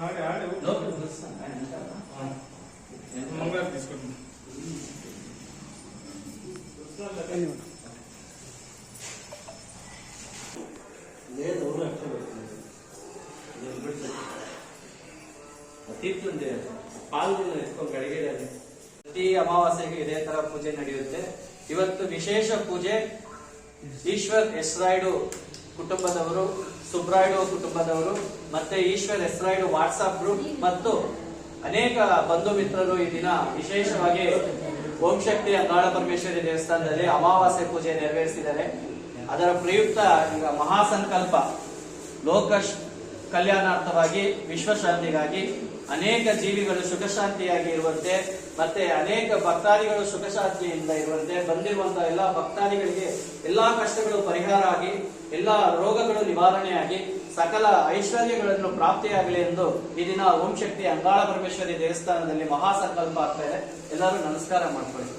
ಆಡಿ ಆಡಿ ಲೋಕ ಬಸ್ಸ ಮಂಗಳ తీసుకుంటుంది లేదు ఊరు అట్లా ತೀರ್ಥಂದೆ ಪಾಲ್ಗೆಲ್ಲ ಎತ್ಕೊಂಡು ಗಡಿಗೆಯಲ್ಲಿ ಪ್ರತಿ ಅಮಾವಾಸ್ಯೆಗೆ ಇದೇ ತರ ಪೂಜೆ ನಡೆಯುತ್ತೆ ಇವತ್ತು ವಿಶೇಷ ಪೂಜೆ ಈಶ್ವರ್ ಎಸ್ರಾಯ್ಡು ಕುಟುಂಬದವರು ಸುಬ್ರಾಯ್ಡು ಕುಟುಂಬದವರು ಮತ್ತೆ ಈಶ್ವರ್ ಎಸ್ರಾಯ್ಡು ವಾಟ್ಸ್ಆಪ್ ಗ್ರೂಪ್ ಮತ್ತು ಅನೇಕ ಬಂಧು ಮಿತ್ರರು ಈ ದಿನ ವಿಶೇಷವಾಗಿ ಓಂ ಶಕ್ತಿ ಅಂಗಾಳ ಪರಮೇಶ್ವರಿ ದೇವಸ್ಥಾನದಲ್ಲಿ ಅಮಾವಾಸ್ಯೆ ಪೂಜೆ ನೆರವೇರಿಸಿದ್ದಾರೆ. ಅದರ ಪ್ರಯುಕ್ತ ಈಗ ಮಹಾಸಂಕಲ್ಪ ಲೋಕ ಕಲ್ಯಾಣಾರ್ಥವಾಗಿ ವಿಶ್ವಶಾಂತಿಗಾಗಿ ಅನೇಕ ಜೀವಿಗಳು ಸುಖಶಾಂತಿಯಾಗಿ ಇರುವಂತೆ ಮತ್ತೆ ಅನೇಕ ಭಕ್ತಾದಿಗಳು ಸುಖಶಾಂತಿಯಿಂದ ಇರುವಂತೆ ಬಂದಿರುವಂತಹ ಎಲ್ಲಾ ಭಕ್ತಾದಿಗಳಿಗೆ ಎಲ್ಲಾ ಕಷ್ಟಗಳು ಪರಿಹಾರ ಆಗಿ ಎಲ್ಲಾ ರೋಗಗಳು ನಿವಾರಣೆಯಾಗಿ ಸಕಲ ಐಶ್ವರ್ಯಗಳನ್ನು ಪ್ರಾಪ್ತಿಯಾಗಲಿ ಎಂದು ಈ ದಿನ ಓಂ ಶಕ್ತಿ ಅಂಗಾಳ ಪರಮೇಶ್ವರಿ ದೇವಸ್ಥಾನದಲ್ಲಿ ಮಹಾಸಂಕಲ್ಪ ಆಗ್ತಾ ಇದೆ. ಎಲ್ಲರೂ ನಮಸ್ಕಾರ ಮಾಡ್ಕೊಳ್ಳಿ.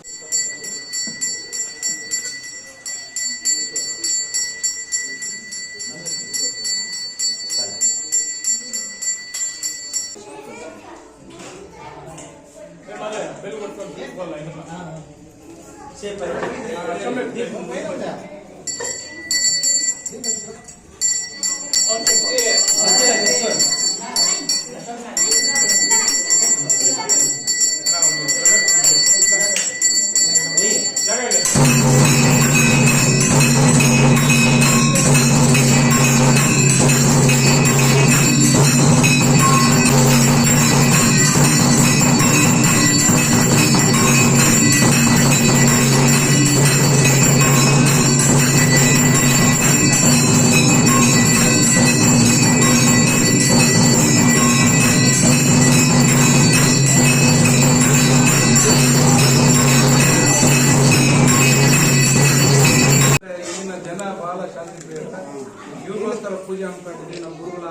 ಬೆಲ್ ಕೊಟ್ಕೊಂಡು ಪೂಜೆ ಹಮ್ಮಿಕೊಂಡಿದ್ದೀವಿ ನಮ್ಮ ಗುರುಗಳ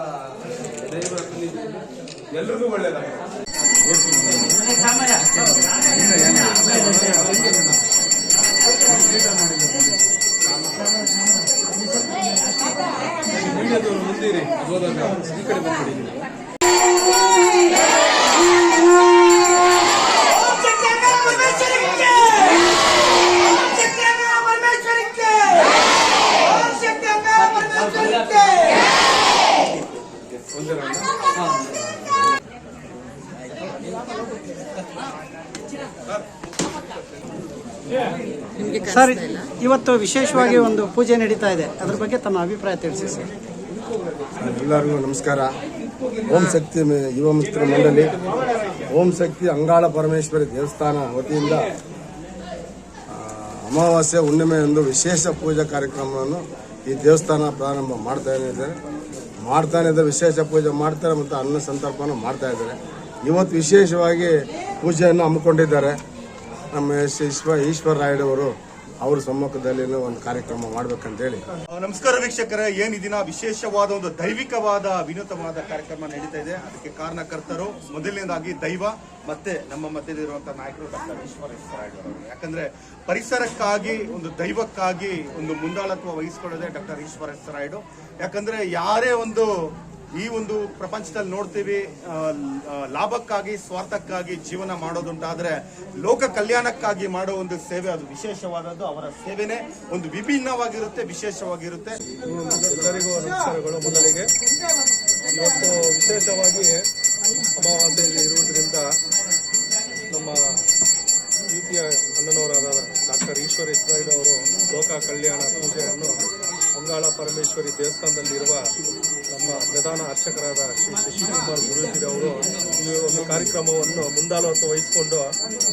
ದೈವ ಒಳ್ಳೇದಾಗುತ್ತೆ ಮೀಡಿಯಾದವರು ಮುಂದಿರಿ ಹೋದಾಗ ಈ ಕಡೆ ಬಂದ್ಬಿಡಿ. ಸರ್ ಇವತ್ತು ವಿಶೇಷವಾಗಿ ಒಂದು ಪೂಜೆ ನಡೀತಾ ಇದೆ. ಅದ್ರ ಬಗ್ಗೆ ತಮ್ಮ ಅಭಿಪ್ರಾಯ ತಿಳಿಸಿ ಸರ್. ಎಲ್ಲರಿಗೂ ನಮಸ್ಕಾರ. ಓಂ ಶಕ್ತಿ ಮ- ಯುವ ಮಿತ್ರ ಮಂಡಳಿ. ಓಂ ಶಕ್ತಿ ಅಂಗಾಳ ಪರಮೇಶ್ವರಿ ದೇವಸ್ಥಾನ ವತಿಯಿಂದ ಅಮಾವಾಸ್ಯ ಅಮಾವಾಸ್ಯೆ ಹುಣ್ಣಿಮೆ ಎಂದು ವಿಶೇಷ ಪೂಜಾ ಕಾರ್ಯಕ್ರಮವನ್ನು ಈ ದೇವಸ್ಥಾನ ಪ್ರಾರಂಭ ಮಾಡ್ತಾ ಇದ್ದಾರೆ. ಮಾಡ್ತಾನೆ ಇದ್ದಾರೆ ವಿಶೇಷ ಪೂಜೆ ಮಾಡ್ತಾರೆ ಮತ್ತು ಅನ್ನ ಸಂತರ್ಪಣೆ ಮಾಡ್ತಾ ಇದ್ದಾರೆ. ಇವತ್ತು ವಿಶೇಷವಾಗಿ ಪೂಜೆಯನ್ನು ಹಮ್ಮಿಕೊಂಡಿದ್ದಾರೆ ನಮ್ಮ ಎಸ್ ಈಶ್ವರ ಈಶ್ವರ ರಾಯಡವರು ಅವ್ರ ಸಮ್ಮುಖದಲ್ಲಿ ಒಂದು ಕಾರ್ಯಕ್ರಮ ಮಾಡ್ಬೇಕಂತೇಳಿ. ನಮಸ್ಕಾರ ವೀಕ್ಷಕರ. ಏನಿದಿನ ವಿಶೇಷವಾದ ಒಂದು ದೈವಿಕವಾದ ವಿನೂತವಾದ ಕಾರ್ಯಕ್ರಮ ನಡೀತಾ ಇದೆ? ಅದಕ್ಕೆ ಕಾರಣಕರ್ತರು, ಮೊದಲನೇದಾಗಿ ದೈವ, ಮತ್ತೆ ನಮ್ಮ ಮಧ್ಯದಲ್ಲಿರುವಂತಹ ನಾಯಕರು ಡಾಕ್ಟರ್ ಈಶ್ವರ ಅವರು. ಯಾಕಂದ್ರೆ ಪರಿಸರಕ್ಕಾಗಿ, ಒಂದು ದೈವಕ್ಕಾಗಿ ಒಂದು ಮುಂದಾಳತ್ವ ವಹಿಸ್ಕೊಳ್ಳೋದೇ ಡಾಕ್ಟರ್ ಈಶ್ವರ ರಾಯಡು ಯಾಕಂದ್ರೆ ಯಾರೇ ಒಂದು ಈ ಒಂದು ಪ್ರಪಂಚದಲ್ಲಿ ನೋಡ್ತೀವಿ ಲಾಭಕ್ಕಾಗಿ, ಸ್ವಾರ್ಥಕ್ಕಾಗಿ ಜೀವನ ಮಾಡೋದುಂಟಾದ್ರೆ ಲೋಕ ಕಲ್ಯಾಣಕ್ಕಾಗಿ ಮಾಡೋ ಒಂದು ಸೇವೆ ಅದು ವಿಶೇಷವಾದದ್ದು, ಅವರ ಸೇವೆನೇ ಒಂದು ವಿಭಿನ್ನವಾಗಿರುತ್ತೆ, ವಿಶೇಷವಾಗಿರುತ್ತೆ. ಎಲ್ಲರಿಗೂ ಮೊದಲಿಗೆ. ಇವತ್ತು ವಿಶೇಷವಾಗಿ ಅಮಾವಾಸ್ಯೆಯಲ್ಲಿ ಇರುವುದರಿಂದ ನಮ್ಮ ಪ್ರೀತಿಯ ಅಣ್ಣನವರಾದ ಡಾಕ್ಟರ್ ಈಶ್ವರ ಇಸ್ರಾಯ್ಡ್ ಅವರು ಲೋಕ ಕಲ್ಯಾಣ ಪೂಜೆಯನ್ನು ಬಂಗಾಳ ಪರಮೇಶ್ವರಿ ದೇವಸ್ಥಾನದಲ್ಲಿರುವ ಪ್ರಧಾನ ಅರ್ಚಕರಾದ ಶ್ರೀ ಶಶಿಕುಮಾರ್ ಗುರೂಜಿ ಅವರು ಈ ಒಂದು ಕಾರ್ಯಕ್ರಮವನ್ನು ಮುಂದಾಳತ್ವ ವಹಿಸಿಕೊಂಡು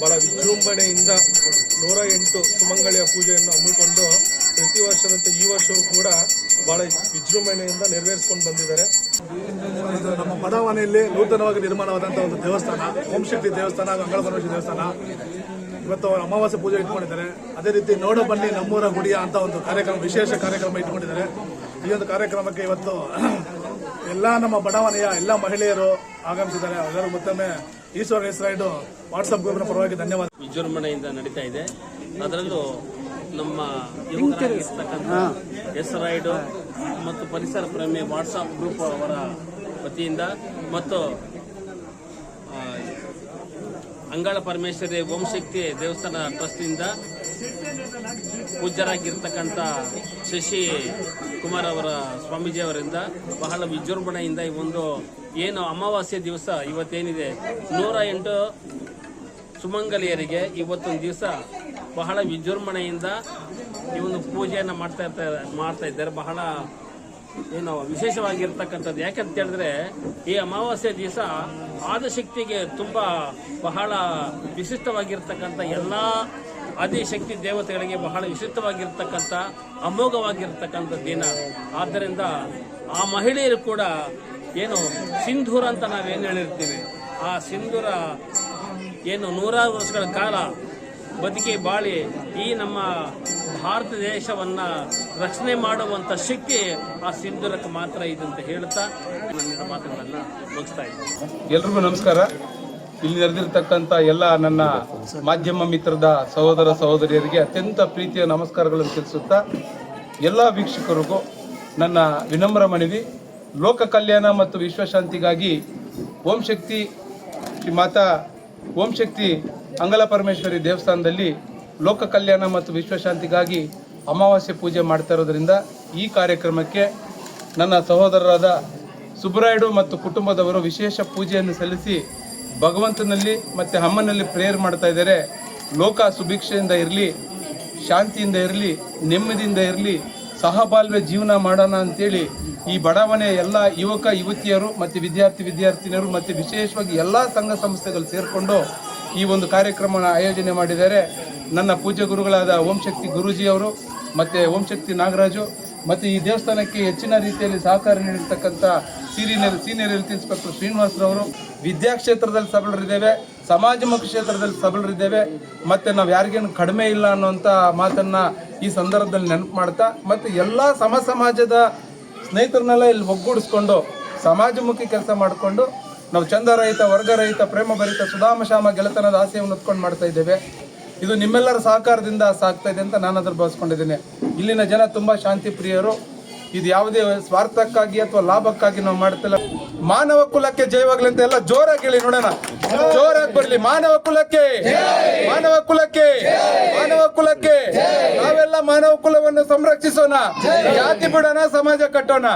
ಬಹಳ ವಿಜೃಂಭಣೆಯಿಂದ ನೂರ ಎಂಟು ಸುಮಂಗಳಿಯ ಪೂಜೆಯನ್ನು ಹಮ್ಮಿಕೊಂಡು ಪ್ರತಿ ವರ್ಷದಂತೆ ಈ ವರ್ಷವೂ ಕೂಡ ಬಹಳ ವಿಜೃಂಭಣೆಯಿಂದ ನೆರವೇರಿಸಿಕೊಂಡು ಬಂದಿದ್ದಾರೆ. ನಮ್ಮ ಬಡಾವಣೆಯಲ್ಲಿ ನೂತನವಾಗಿ ನಿರ್ಮಾಣವಾದಂತಹ ಒಂದು ದೇವಸ್ಥಾನ ಓಂಶಕ್ತಿ ದೇವಸ್ಥಾನ ಹಾಗೂ ಅಂಗಳ ಪರಮೇಶ್ವರಿ ದೇವಸ್ಥಾನ. ಇವತ್ತು ಅವರು ಅಮಾವಾಸ್ಯೆ ಪೂಜೆ ಇಟ್ಕೊಂಡಿದ್ದಾರೆ. ಅದೇ ರೀತಿ ನೋಡ ಬನ್ನಿ ನಮ್ಮೂರ ಗುಡಿಯ ಅಂತ ಒಂದು ಕಾರ್ಯಕ್ರಮ, ವಿಶೇಷ ಕಾರ್ಯಕ್ರಮ ಇಟ್ಕೊಂಡಿದ್ದಾರೆ. ಈ ಒಂದು ಕಾರ್ಯಕ್ರಮಕ್ಕೆ ಇವತ್ತು ಎಲ್ಲ ನಮ್ಮ ಬಡಾವಣೆಯ ಎಲ್ಲ ಮಹಿಳೆಯರು ಆಗಮಿಸಿದ್ದಾರೆ. ಎಲ್ಲರೂ ಮತ್ತೊಮ್ಮೆ ಈಶ್ವರ ಹೆಸರಾಯ್ಡು ವಾಟ್ಸಪ್ ಗ್ರೂಪ್ನ ಪರವಾಗಿ ಧನ್ಯವಾದ. ವಿಜೃಂಭಣೆಯಿಂದ ನಡೀತಾ ಇದೆ. ಅದರಲ್ಲೂ ನಮ್ಮ ಯುವಕರಾಗಿರ್ತಕ್ಕಂಥ ಹೆಸರಾಯ್ಡು ಮತ್ತು ಪರಿಸರ ಪ್ರೇಮಿ ವಾಟ್ಸಪ್ ಗ್ರೂಪ್ ಅವರ ವತಿಯಿಂದ ಮತ್ತು ಅಂಗಾಳ ಪರಮೇಶ್ವರಿ ಓಂಶಕ್ತಿ ದೇವಸ್ಥಾನ ಟ್ರಸ್ಟಿಂದ ಪೂಜ್ಯರಾಗಿರ್ತಕ್ಕಂಥ ಶಶಿ ಕುಮಾರ್ ಅವರ ಸ್ವಾಮೀಜಿ ಅವರಿಂದ ಬಹಳ ವಿಜೃಂಭಣೆಯಿಂದ ಈ ಒಂದು ಏನು ಅಮಾವಾಸ್ಯೆ ದಿವಸ ಇವತ್ತೇನಿದೆ, ನೂರ ಎಂಟು ಸುಮಂಗಲಿಯರಿಗೆ ಇವತ್ತೊಂದು ದಿವಸ ಬಹಳ ವಿಜೃಂಭಣೆಯಿಂದ ಈ ಒಂದು ಪೂಜೆಯನ್ನು ಮಾಡ್ತಾ ಇರ್ತಾ, ಮಾಡ್ತಾ ಇದ್ದಾರೆ. ಬಹಳ ಏನು ವಿಶೇಷವಾಗಿರ್ತಕ್ಕಂಥದ್ದು? ಯಾಕಂತ ಹೇಳಿದ್ರೆ ಈ ಅಮಾವಾಸ್ಯ ದಿವಸ ಆದಿಶಕ್ತಿಗೆ ತುಂಬ ಬಹಳ ವಿಶಿಷ್ಟವಾಗಿರ್ತಕ್ಕಂಥ ಎಲ್ಲ ಆದಿಶಕ್ತಿ ದೇವತೆಗಳಿಗೆ ಬಹಳ ವಿಶಿಷ್ಟವಾಗಿರ್ತಕ್ಕಂಥ, ಅಮೋಘವಾಗಿರ್ತಕ್ಕಂಥ ದಿನ. ಆದ್ದರಿಂದ ಆ ಮಹಿಳೆಯರು ಕೂಡ ಏನು ಸಿಂಧೂರ ಅಂತ ನಾವೇನು ಹೇಳಿರ್ತೀವಿ? ಆ ಸಿಂಧೂರ ಏನು ನೂರಾರು ವರ್ಷಗಳ ಕಾಲ ಬದುಕಿ ಬಾಳಿ ಈ ನಮ್ಮ ಭಾರತ ದೇಶವನ್ನ ರಕ್ಷಣೆ ಮಾಡುವಂತ ಶಕ್ತಿ ಆ ಸಿಂಧೂರಕ್ಕೆ ಮಾತ್ರ ಇದೆ ಅಂತ ಹೇಳ್ತಾ ನನ್ನ ಮಾತುಗಳನ್ನ ಮುಗಿಸ್ತಾ ಇದ್ದೀನಿ. ಎಲ್ರಿಗೂ ನಮಸ್ಕಾರ. ಇಲ್ಲಿ ನೆರೆದಿರ್ತಕ್ಕಂಥ ಎಲ್ಲ ನನ್ನ ಮಾಧ್ಯಮ ಮಿತ್ರದ ಸಹೋದರ ಸಹೋದರಿಯರಿಗೆ ಅತ್ಯಂತ ಪ್ರೀತಿಯ ನಮಸ್ಕಾರಗಳನ್ನು ತಿಳಿಸುತ್ತಾ, ಎಲ್ಲ ವೀಕ್ಷಕರಿಗೂ ನನ್ನ ವಿನಮ್ರ ಮನವಿ. ಲೋಕ ಕಲ್ಯಾಣ ಮತ್ತು ವಿಶ್ವಶಾಂತಿಗಾಗಿ ಓಂ ಶಕ್ತಿ ಶ್ರೀ ಮಾತಾ, ಓಂ ಶಕ್ತಿ ಅಂಗಲ ಪರಮೇಶ್ವರಿ ದೇವಸ್ಥಾನದಲ್ಲಿ ಲೋಕ ಕಲ್ಯಾಣ ಮತ್ತು ವಿಶ್ವಶಾಂತಿಗಾಗಿ ಅಮಾವಾಸ್ಯೆ ಪೂಜೆ ಮಾಡ್ತಾ ಇರೋದ್ರಿಂದ ಈ ಕಾರ್ಯಕ್ರಮಕ್ಕೆ ನನ್ನ ಸಹೋದರರಾದ ಸುಬ್ರಾಯುಡು ಮತ್ತು ಕುಟುಂಬದವರು ವಿಶೇಷ ಪೂಜೆಯನ್ನು ಸಲ್ಲಿಸಿ ಭಗವಂತನಲ್ಲಿ ಮತ್ತು ಅಮ್ಮನಲ್ಲಿ ಪ್ರೇಯರ್ ಮಾಡ್ತಾ ಇದ್ದಾರೆ. ಲೋಕ ಸುಭಿಕ್ಷೆಯಿಂದ ಇರಲಿ, ಶಾಂತಿಯಿಂದ ಇರಲಿ, ನೆಮ್ಮದಿಯಿಂದ ಇರಲಿ, ಸಹಬಾಳ್ವೆ ಜೀವನ ಮಾಡೋಣ ಅಂತೇಳಿ ಈ ಬಡಾವಣೆಯ ಎಲ್ಲ ಯುವಕ, ಯುವತಿಯರು ಮತ್ತು ವಿದ್ಯಾರ್ಥಿ, ವಿದ್ಯಾರ್ಥಿನಿಯರು ಮತ್ತು ವಿಶೇಷವಾಗಿ ಎಲ್ಲ ಸಂಘ ಸಂಸ್ಥೆಗಳು ಸೇರಿಕೊಂಡು ಈ ಒಂದು ಕಾರ್ಯಕ್ರಮನ ಆಯೋಜನೆ ಮಾಡಿದ್ದಾರೆ. ನನ್ನ ಪೂಜ್ಯ ಗುರುಗಳಾದ ಓಂ ಶಕ್ತಿ ಗುರೂಜಿಯವರು ಮತ್ತು ಓಂ ಶಕ್ತಿ ನಾಗರಾಜು ಮತ್ತು ಈ ದೇವಸ್ಥಾನಕ್ಕೆ ಹೆಚ್ಚಿನ ರೀತಿಯಲ್ಲಿ ಸಹಕಾರ ನೀಡಿರ್ತಕ್ಕಂಥ ಸೀನಿಯರ್ ಸೀನಿಯರ್ ಹೆಲ್ತ್ ಇನ್ಸ್ಪೆಕ್ಟರ್ ಶ್ರೀನಿವಾಸರವರು ವಿದ್ಯಾ ಕ್ಷೇತ್ರದಲ್ಲಿ ಸಬಲರಿದ್ದೇವೆ ಸಮಾಜಮುಖಿ ಕ್ಷೇತ್ರದಲ್ಲಿ ಸಬಲರಿದ್ದೇವೆ, ಮತ್ತು ನಾವು ಯಾರಿಗೇನು ಕಡಿಮೆ ಇಲ್ಲ ಅನ್ನೋಂಥ ಮಾತನ್ನು ಈ ಸಂದರ್ಭದಲ್ಲಿ ನೆನಪು ಮಾಡ್ತಾ ಮತ್ತು ಎಲ್ಲ ಸಮ ಸಮಾಜದ ಸ್ನೇಹಿತರನ್ನೆಲ್ಲ ಇಲ್ಲಿ ಒಗ್ಗೂಡಿಸ್ಕೊಂಡು ಸಮಾಜಮುಖಿ ಕೆಲಸ ಮಾಡಿಕೊಂಡು ನಾವು ಚಂದರಹಿತ, ವರ್ಗರಹಿತ ಪ್ರೇಮ ಭರಿತ ಸುಧಾಮ ಶಾಮ ಗೆಳೆತನದ ಆಸೆಯನ್ನು ಉತ್ಕೊಂಡು ಮಾಡ್ತಾ ಇದ್ದೇವೆ. ಇದು ನಿಮ್ಮೆಲ್ಲರ ಸಹಕಾರದಿಂದ ಸಾಗ್ತಾ ಇದೆ ಅಂತ ನಾನು ಅದ್ರ ಭಾವಿಸ್ಕೊಂಡಿದ್ದೀನಿ. ಇಲ್ಲಿನ ಜನ ತುಂಬಾ ಶಾಂತಿ ಪ್ರಿಯರು ಇದು ಯಾವುದೇ ಸ್ವಾರ್ಥಕ್ಕಾಗಿ ಅಥವಾ ಲಾಭಕ್ಕಾಗಿ ನಾವು ಮಾಡ್ತಿಲ್ಲ. ಮಾನವ ಕುಲಕ್ಕೆ ಜಯವಾಗ್ಲಿ ಅಂತ ಎಲ್ಲ ಜೋರಾಗಿ ಹೇಳಿ ನೋಡೋಣ. ಜೋರಾಗಿ ಬರ್ಲಿ. ಮಾನವ ಕುಲಕ್ಕೆ. ಮಾನವ ಕುಲಕ್ಕೆ. ಮಾನವ ಕುಲಕ್ಕೆ. ನಾವೆಲ್ಲ ಮಾನವ ಕುಲವನ್ನು ಸಂರಕ್ಷಿಸೋಣ. ಜಾತಿ ಬಿಡೋಣ, ಸಮಾಜ ಕಟ್ಟೋಣ.